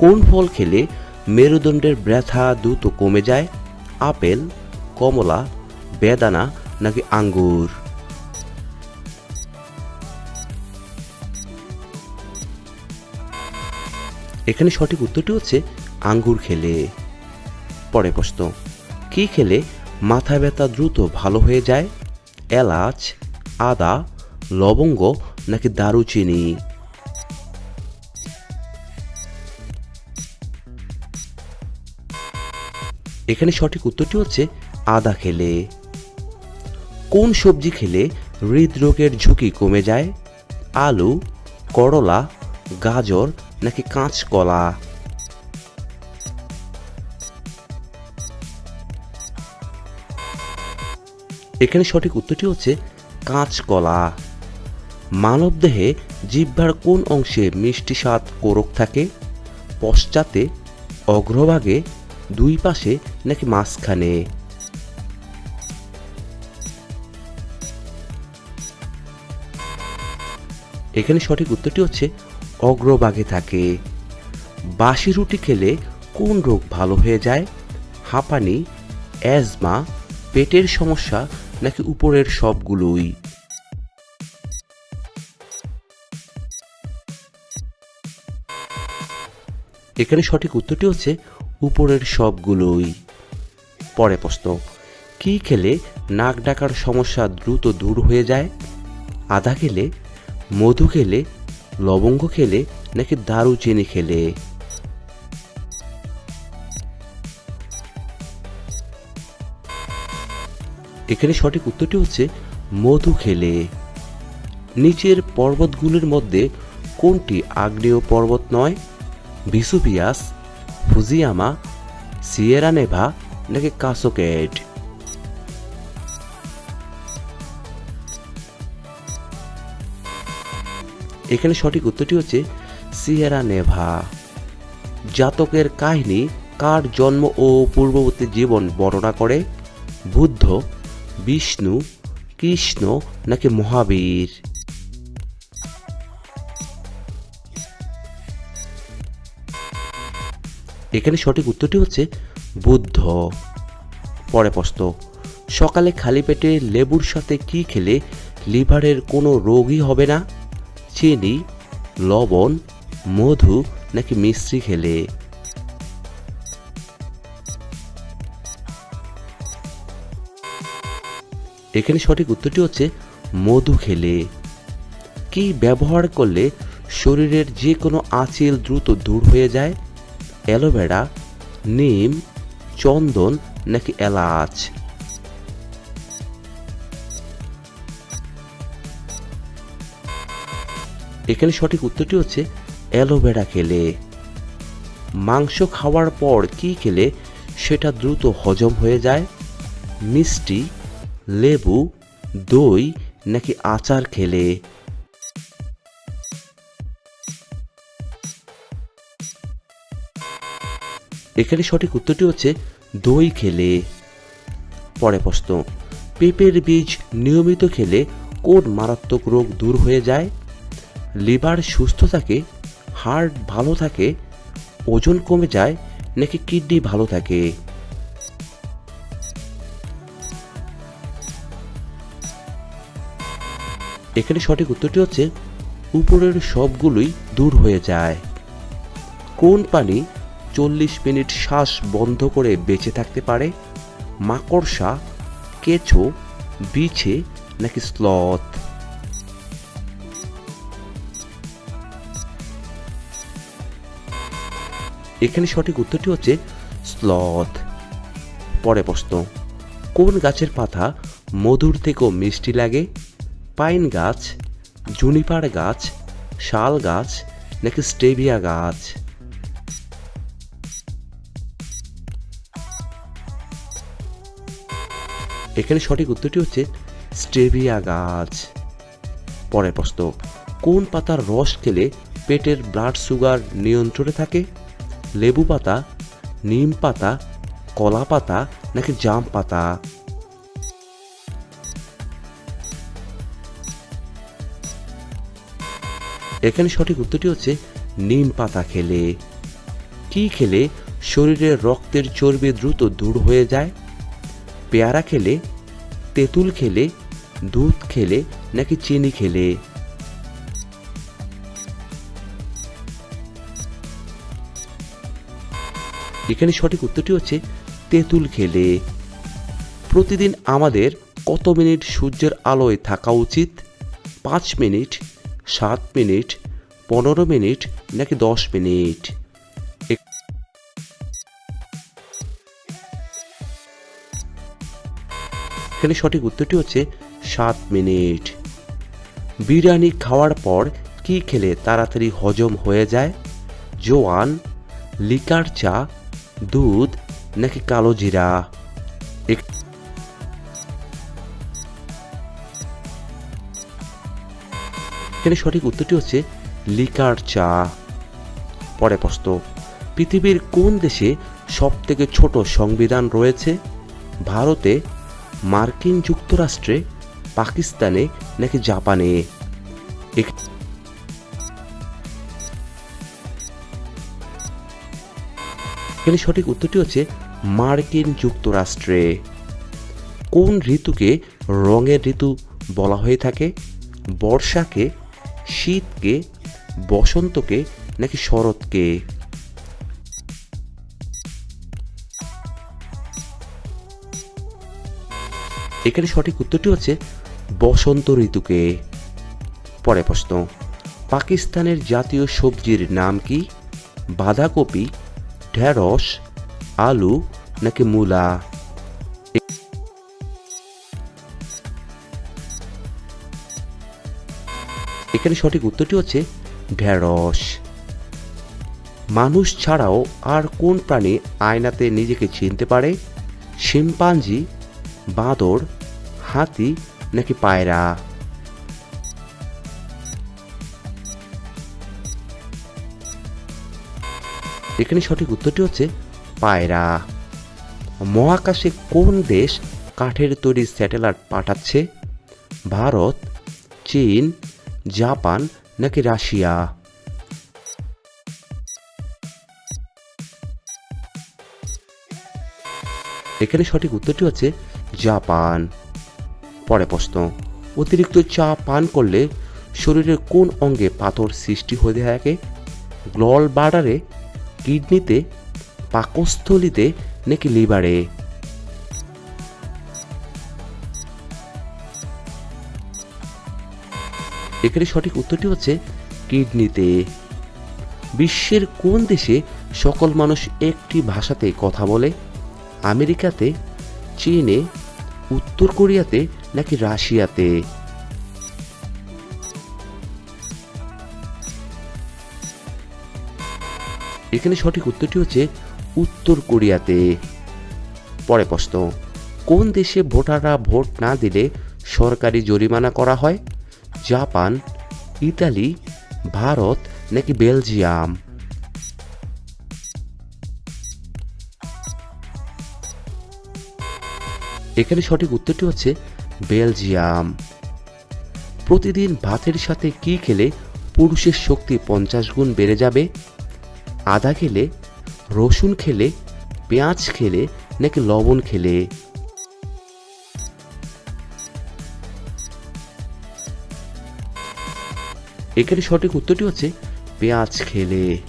কোন ফল খেলে মেরুদণ্ডের ব্যথা দ্রুত কমে যায়? আপেল, কমলা, বেদানা নাকি আঙ্গুর? এখানে সঠিক উত্তরটি হচ্ছে আঙ্গুর খেলে। পরে প্রশ্ন, কি খেলে মাথা ব্যথা দ্রুত ভালো হয়ে যায়? এলাচ, আদা, লবঙ্গ নাকি দারুচিনি? এখানে সঠিক উত্তরটি হচ্ছে আদা খেলে। কোন সবজি খেলে হৃদরোগের ঝুঁকি কমে যায়? আলু, করলা, গাজর নাকি কাঁচকলা? এখানে সঠিক উত্তরটি হচ্ছে কাঁচকলা। মানবদেহে জিহ্বার কোন অংশে মিষ্টি স্বাদ কোরক থাকে? পশ্চাতে, অগ্রভাগে, দুই পাশে নাকি মাঝখানে? এখানে সঠিক উত্তরটি হচ্ছে অগ্রভাগে থাকে। বাসি রুটি খেলে কোন রোগ ভালো হয়ে যায়? হাঁপানি, অ্যাজমা, পেটের সমস্যা নাকি উপরের সবগুলোই? এখানে সঠিক উত্তরটি হচ্ছে উপরের সবগুলোই। পরে প্রশ্ন, কি খেলে নাক ডাকার সমস্যা দ্রুত দূর হয়ে যায়? আদা খেলে, মধু খেলে, লবঙ্গ খেলে, নাকি দারুচিনি খেলে? এখানে সঠিক উত্তরটি হচ্ছে, মধু খেলে। নিচের পর্বতগুলির মধ্যে কোনটি আগ্নেয় পর্বত নয়? ভিসুভিয়াস, ফুজিয়ামা, সিয়েরা নেভা নাকি কাসোকেড এখানে সঠিক উত্তরটি হচ্ছে সিয়েরা নেভা। জাতকের কাহিনী, কার জন্ম ও পূর্ববর্তী জীবন বর্ণনা করে বুদ্ধ, বিষ্ণু, কৃষ্ণ নাকি মহাবীর? এখানে সঠিক উত্তরটি হচ্ছে বুদ্ধ। পরে প্রশ্ন, সকালে খালি পেটে লেবুর সাথে কি খেলে লিভারের কোনো রোগই হবে না? চিনি, লবণ, মধু নাকি মিশ্রি খেলে? এখানে সঠিক উত্তরটি হচ্ছে মধু খেলে। কি ব্যবহার করলে শরীরের যে কোনো আঁচিল দ্রুত দূর হয়ে যায়? অ্যালোভেরা, নিম চন্দন নাকি এলাচ? এখানে সঠিক উত্তরটি হচ্ছে অ্যালোভেরা খেলে। মাংস খাওয়ার পর কি খেলে সেটা দ্রুত হজম হয়ে যায়? মিষ্টি, লেবু, দই নাকি আচার খেলে? এখানে সঠিক উত্তরটি হচ্ছে দই খেলে। পরে প্রশ্ন, পেঁপের বীজ নিয়মিত খেলে কোন মারাত্মক রোগ দূর হয়ে যায়? লিভার সুস্থ থাকে হার্ট ভালো থাকে, ওজন কমে যায়, নাকি কিডনি ভালো থাকে? এখানে সঠিক উত্তরটি হচ্ছে, উপরের সবগুলোই দূর হয়ে যায়। কোন পানি চল্লিশ মিনিট শ্বাস বন্ধ করে বেঁচে থাকতে পারে, মাকড়সা, কেঁচো, বিছে নাকি স্লথ। এখানে সঠিক উত্তরটি হচ্ছে স্লথ। পরে প্রশ্ন, কোন গাছের পাতা মধুর থেকেও মিষ্টি লাগে? পাইন গাছ জুনিপার গাছ, শাল গাছ নাকি স্টেভিয়া গাছ? এখানে সঠিক উত্তরটি হচ্ছে স্টেভিয়া গাছ। পরের প্রশ্ন, কোন পাতার রস খেলে পেটের ব্লাড সুগার নিয়ন্ত্রণে থাকে? লেবু পাতা, নিম পাতা, কলা পাতা নাকি জাম পাতা? এখানে সঠিক উত্তরটি হচ্ছে নিম পাতা খেলে। কি খেলে শরীরের রক্তের চর্বি দ্রুত দূর হয়ে যায়? পেয়ারা খেলে, তেঁতুল খেলে, দুধ খেলে, নাকি চিনি খেলে? এখানে সঠিক উত্তরটি হচ্ছে তেঁতুল খেলে। প্রতিদিন আমাদের কত মিনিট সূর্যের আলোয় থাকা উচিত? পাঁচ মিনিট, সাত মিনিট, পনেরো মিনিট, নাকি দশ মিনিট? এখানে সঠিক উত্তরটি হচ্ছে সাত মিনিট। বিরিয়ানি খাওয়ার পর কি খেলে তাড়াতাড়ি হজম হয়ে যায়? জোয়ান, লিকার চা, দুধ নাকি কালো জিরা? এখানে সঠিক উত্তরটি হচ্ছে লিকার চা। পরে প্রশ্ন, পৃথিবীর কোন দেশে সব থেকে ছোট সংবিধান রয়েছে? ভারতে মার্কিন যুক্তরাষ্ট্রে, পাকিস্তানে নাকি জাপানে? এখানে সঠিক উত্তরটি হচ্ছে মার্কিন যুক্তরাষ্ট্রে। কোন ঋতুকে রঙের ঋতু বলা হয়ে থাকে? বর্ষাকে, শীতকে, বসন্তকে নাকি শরৎকে? এখানে সঠিক উত্তরটি হচ্ছে বসন্ত ঋতুকে। পরে প্রশ্ন, পাকিস্তানের জাতীয় সবজির নাম কি? বাঁধাকপি, ঢেঁড়স, আলু নাকি মূলা? এখানে সঠিক উত্তরটি হচ্ছে ঢেঁড়স। মানুষ ছাড়াও আর কোন প্রাণী আয়নাতে নিজেকে চিনতে পারে? শিম্পাঞ্জি বাঁদর, হাতি নাকি পায়রা? এখানে সঠিক উত্তরটি হচ্ছে পায়রা। মহাকাশে কোন দেশ কাঠের তৈরি স্যাটেলাইট পাঠাচ্ছে? ভারত, চীন, জাপান নাকি রাশিয়া? এখানে সঠিক উত্তরটি হচ্ছে জাপান। পরে প্রশ্ন, অতিরিক্ত চা পান করলে শরীরের কোন অঙ্গে পাথর সৃষ্টি হয়ে থাকে গ্লল বার্ডারে, কিডনিতে, পাকস্থলিতে নাকি লিভারে? এখানে সঠিক উত্তরটি হচ্ছে কিডনিতে। বিশ্বের কোন দেশে সকল মানুষ একটি ভাষাতে কথা বলে? আমেরিকাতে, চীনে উত্তর কোরিয়াতে নাকি রাশিয়াতে? এখানে সঠিক উত্তরটি হচ্ছে উত্তর কোরিয়াতে। পরে প্রশ্ন, কোন দেশে ভোটাররা ভোট না দিলে সরকারি জরিমানা করা হয়? জাপান, ইতালি, ভারত নাকি বেলজিয়াম? এখানে সঠিক উত্তরটি হচ্ছে বেলজিয়াম। প্রতিদিন ভাতের সাথে কি খেলে পুরুষের শক্তি পঞ্চাশ গুণ বেড়ে যাবে? আদা খেলে, রসুন খেলে, পেঁয়াজ খেলে নাকি লবণ খেলে? এখানে সঠিক উত্তরটি হচ্ছে পেঁয়াজ খেলে।